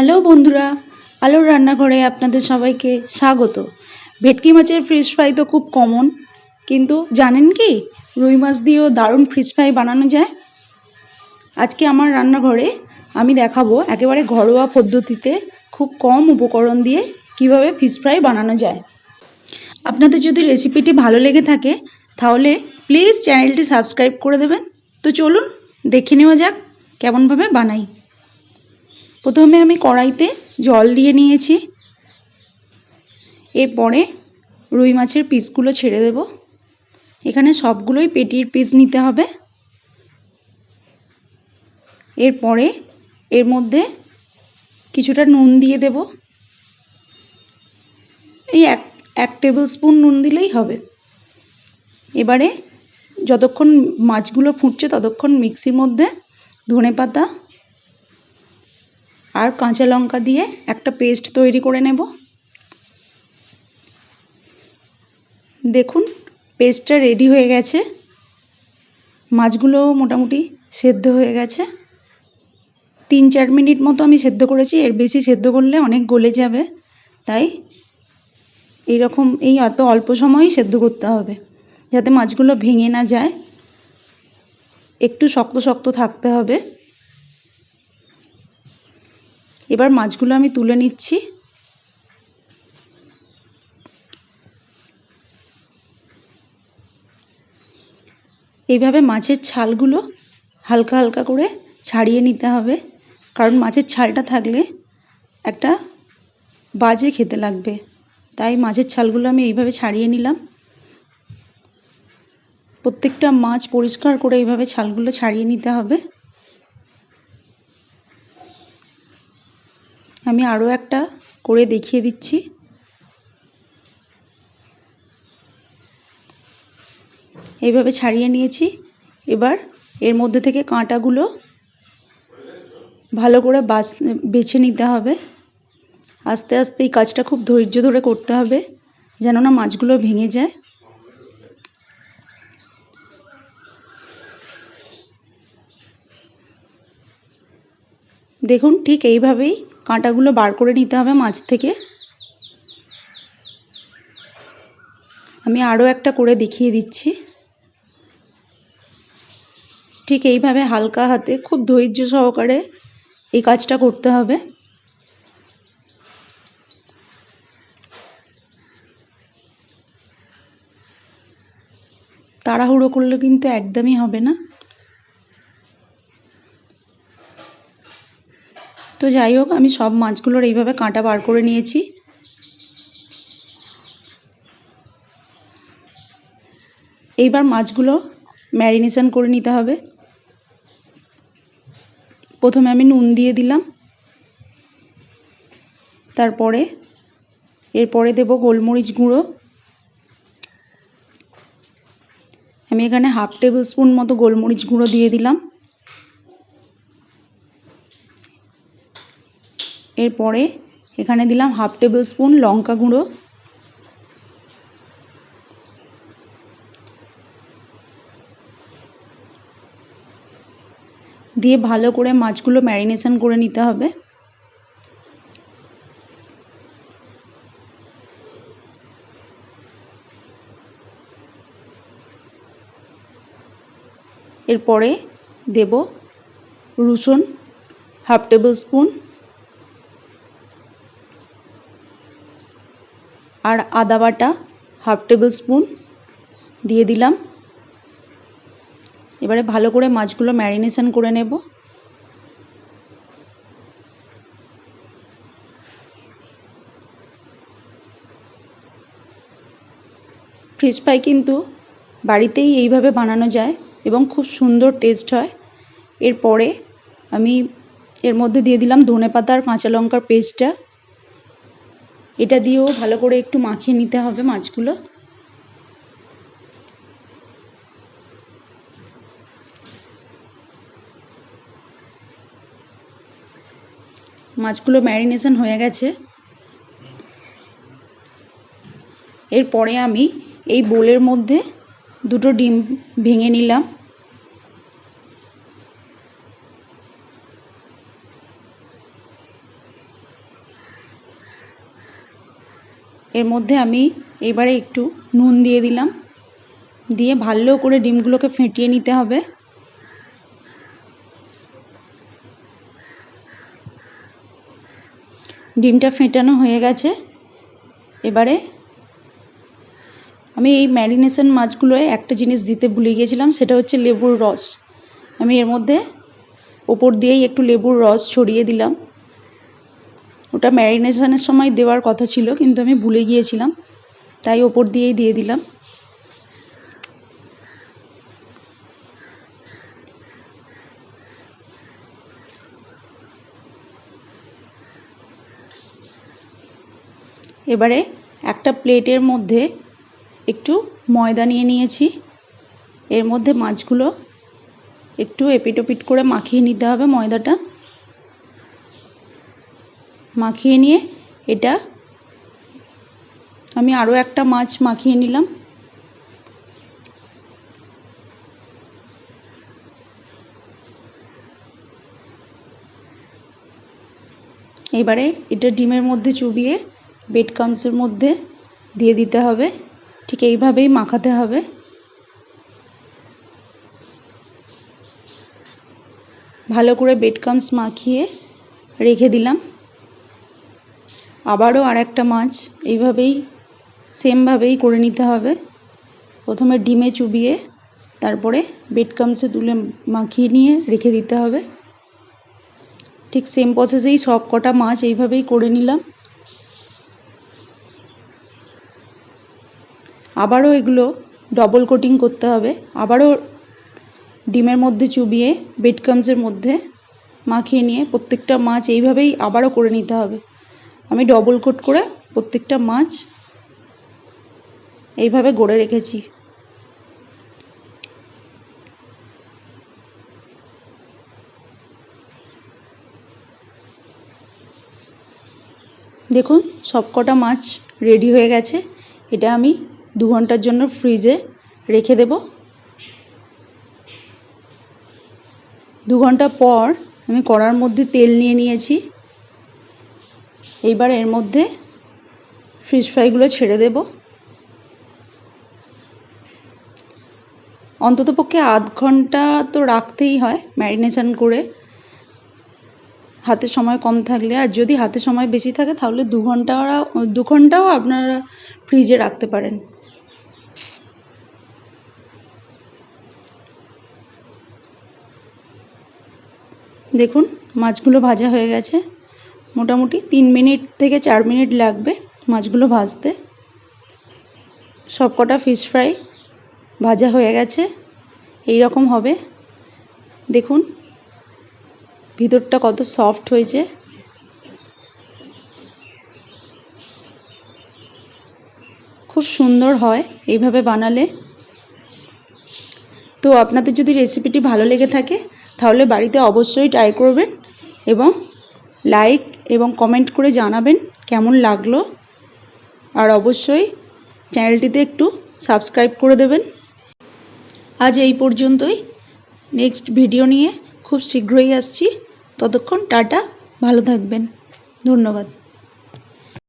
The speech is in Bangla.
হ্যালো বন্ধুরা, আলোর রান্নাঘরে আপনাদের সবাইকে স্বাগত। ভেটকি মাছের ফিশ ফ্রাই তো খুব কমন কিন্তু জানেন কি রুই মাছ দিয়েও দারুণ ফিশ ফ্রাই বানানো যায়? আজকে আমার রান্নাঘরে আমি দেখাবো একেবারে ঘরোয়া পদ্ধতিতে খুব কম উপকরণ দিয়ে কীভাবে ফিশ ফ্রাই বানানো যায়। আপনাদের যদি রেসিপিটি ভালো লেগে থাকে, তাহলে প্লিজ চ্যানেলটি সাবস্ক্রাইব করে দেবেন। তো চলুন, দেখে নেওয়া যাক কেমনভাবে বানাই। প্রথমে আমি কড়াইতে জল দিয়ে নিয়েছি। এরপরে রুই মাছের পিসগুলো ছেড়ে দেব। এখানে সবগুলোই পেটির পিস নিতে হবে। এরপরে এর মধ্যে কিছুটা নুন দিয়ে দেব। এই এক এক টেবিল স্পুন নুন দিলেই হবে। এবারে যতক্ষণ মাছগুলো ফুটছে ততক্ষণ মিক্সির মধ্যে ধনে পাতা আর কাঁচা লঙ্কা দিয়ে একটা পেস্ট তৈরি করে নেব। দেখুন, পেস্টটা রেডি হয়ে গেছে। মাছগুলো মোটামুটি সেদ্ধ হয়ে গেছে। তিন চার মিনিট মতো আমি সেদ্ধ করেছি। এর বেশি সেদ্ধ করলে অনেক গলে যাবে। তাই এইরকম, এই এত অল্প সময়ই সেদ্ধ করতে হবে, যাতে মাছগুলো ভেঙে না যায়। একটু শক্ত শক্ত থাকতে হবে। এবার মাছগুলো আমি তুলে নিচ্ছি। এইভাবে মাছের ছালগুলো হালকা হালকা করে ছাড়িয়ে নিতে হবে। কারণ মাছের ছালটা থাকলে একটা বাজে খেতে লাগবে। তাই মাছের ছালগুলো আমি এইভাবে ছাড়িয়ে নিলাম। প্রত্যেকটা মাছ পরিষ্কার করে এইভাবে ছালগুলো ছাড়িয়ে নিতে হবে। আমি আরও একটা করে দেখিয়ে দিচ্ছি। এইভাবে ছাড়িয়ে নিয়েছি। এবার এর মধ্যে থেকে কাঁটাগুলো ভালো করে বাছ বেছে নিতে হবে। আস্তে আস্তে এই কাজটা খুব ধৈর্য ধরে করতে হবে যেন না মাছগুলো ভেঙে যায়। দেখুন ঠিক এইভাবেই কাঁটাগুলো বার করে নিতে হবে মাছ থেকে। আমি আরও একটা করে দেখিয়ে দিচ্ছি। ঠিক এইভাবে হালকা হাতে খুব ধৈর্য সহকারে এই কাজটা করতে হবে। তাড়াহুড়ো করলে কিন্তু একদমই হবে না। তো যাই হোক, আমি সব মাছগুলোর এইভাবে কাঁটা বার করে নিয়েছি। এইবার মাছগুলো ম্যারিনেশন করে নিতে হবে। প্রথমে আমি নুন দিয়ে দিলাম। তারপরে, এরপরে দেব গোলমরিচ গুঁড়ো। আমি এখানে হাফ টেবিল স্পুন মতো গোলমরিচ গুঁড়ো দিয়ে দিলাম। এরপরে এখানে দিলাম হাফ টেবিল স্পুন লঙ্কা গুঁড়ো। দিয়ে ভালো করে মাছগুলো ম্যারিনেশন করে নিতে হবে। এরপরে দেব রসুন হাফ টেবিল স্পুন আর আদা বাটা হাফ টেবিল স্পুন দিয়ে দিলাম। এবারে ভালো করে মাছগুলো ম্যারিনেশন করে নেব। ফিশ ফ্রাই কিন্তু বাড়িতেই এইভাবে বানানো যায় এবং খুব সুন্দর টেস্ট হয়। এরপরে আমি এর মধ্যে দিয়ে দিলাম ধনে পাতা আর কাঁচা লঙ্কার পেস্টটা। এটা দিয়েও ভালো করে একটু মাখিয়ে নিতে হবে মাছগুলো। মাছগুলো ম্যারিনেশন হয়ে গেছে। এরপরে আমি এই বোলের মধ্যে দুটো ডিম ভেঙে নিলাম। এর মধ্যে আমি এবারে একটু নুন দিয়ে দিলাম। দিয়ে ভালো করে ডিমগুলোকে ফেটিয়ে নিতে হবে। ডিমটা ফেটানো হয়ে গেছে। এবারে আমি এই ম্যারিনেশন মাছগুলোয় একটা জিনিস দিতে ভুলে গিয়েছিলাম, সেটা হচ্ছে লেবুর রস। আমি এর মধ্যে ওপর দিয়েই একটু লেবুর রস ছড়িয়ে দিলাম। ওটা ম্যারিনেশনের সময় দেওয়ার কথা ছিল, কিন্তু আমি ভুলে গিয়েছিলাম, তাই ওপর দিয়েই দিয়ে দিলাম। এবারে একটা প্লেটের মধ্যে একটু ময়দা নিয়ে নিয়েছি, এর মধ্যে মাছগুলো একটু এপিট ওপিট করে মাখিয়ে নিতে হবে ময়দাটা। মাখিয়ে নিয়ে এটা আমি আরও একটা মাছ মাখিয়ে নিলাম। এবারে এটা ডিমের মধ্যে চুবিয়ে বেড কামসের মধ্যে দিয়ে দিতে হবে। ঠিক এইভাবেই মাখাতে হবে। ভালো করে বেড কামস মাখিয়ে রেখে দিলাম। আবারও আর একটা মাছ। এইভাবেই, সেমভাবেই করে নিতে হবে। প্রথমে ডিমে চুবিয়ে, তারপরে বেড কামসে তুলে মাখিয়ে নিয়ে রেখে দিতে হবে। ঠিক সেম প্রসেসেই সব কটা মাছ এইভাবেই করে নিলাম। আবারও এগুলো ডবল কোটিং করতে হবে। আবারও ডিমের মধ্যে চুবিয়ে বেড কামসের মধ্যে মাখিয়ে নিয়ে প্রত্যেকটা মাছ এইভাবেই আবারও করে নিতে হবে। আমি ডবল কোট করে প্রত্যেকটা মাছ এইভাবে গড়ে রেখেছি। দেখুন, সবকটা মাছ রেডি হয়ে গেছে। এটা আমি দু ঘণ্টার জন্য ফ্রিজে রেখে দেব। দু ঘণ্টা পর আমি কড়ার মধ্যে তেল নিয়ে নিয়েছি। এইবার এর মধ্যে ফিশ ফ্রাইগুলো ছেড়ে দেব। অন্ততপক্ষে আধ ঘণ্টা তো রাখতেই হয় ম্যারিনেশন করে। হাতে সময় কম থাকলে, আর যদি হাতে সময় বেশি থাকে, তাহলে দু ঘণ্টা দু ঘন্টাও আপনারা ফ্রিজে রাখতে পারেন। দেখুন, মাছগুলো ভাজা হয়ে গেছে। মোটামুটি তিন মিনিট থেকে চার মিনিট লাগবে মাছগুলো ভাজতে। সবকটা ফিশ ফ্রাই ভাজা হয়ে গেছে। এই রকম হবে। দেখুন, ভিতরটা কত সফট হয়েছে। খুব সুন্দর হয় এইভাবে বানালে। তো আপনাদের যদি রেসিপিটি ভালো লেগে থাকে, তাহলে বাড়িতে অবশ্যই ট্রাই করবেন এবং লাইক এবং কমেন্ট করে জানাবেন কেমন লাগল। আর অবশ্যই চ্যানেলটিতে একটু সাবস্ক্রাইব করে দেবেন। আজ এই পর্যন্তই। নেক্সট ভিডিও নিয়ে খুব শীঘ্রই আসছি। ততক্ষণ টাটা, ভালো থাকবেন। ধন্যবাদ।